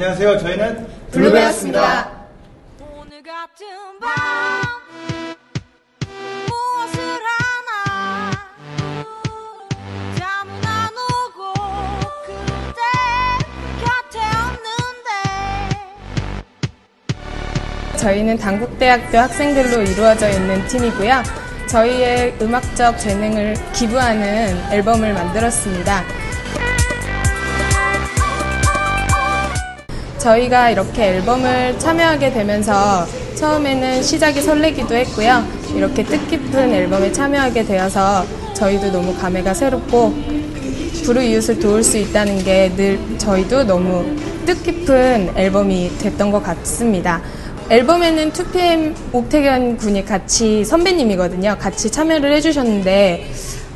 안녕하세요. 저희는 블루베였습니다. 오늘 같은 밤 무엇을 하나 잠은 안 오고 그대 곁에 없는데 저희는 당국대학교 학생들로 이루어져 있는 팀이고요. 저희의 음악적 재능을 기부하는 앨범을 만들었습니다. 저희가 이렇게 앨범을 참여하게 되면서 처음에는 시작이 설레기도 했고요. 이렇게 뜻깊은 앨범에 참여하게 되어서 저희도 너무 감회가 새롭고 불우이웃을 도울 수 있다는 게 늘 저희도 너무 뜻깊은 앨범이 됐던 것 같습니다. 앨범에는 2PM 옥태견 군이 같이 선배님이거든요. 같이 참여를 해주셨는데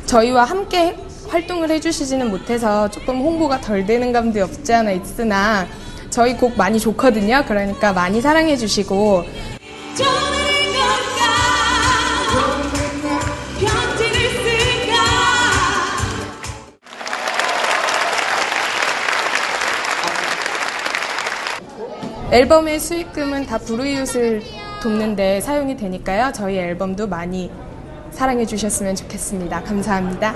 저희와 함께 활동을 해주시지는 못해서 조금 홍보가 덜 되는 감도 없지 않아 있으나 저희 곡 많이 좋거든요. 그러니까 많이 사랑해 주시고 앨범의 수익금은 다 불우이웃을 돕는데 사용이 되니까요. 저희 앨범도 많이 사랑해 주셨으면 좋겠습니다. 감사합니다.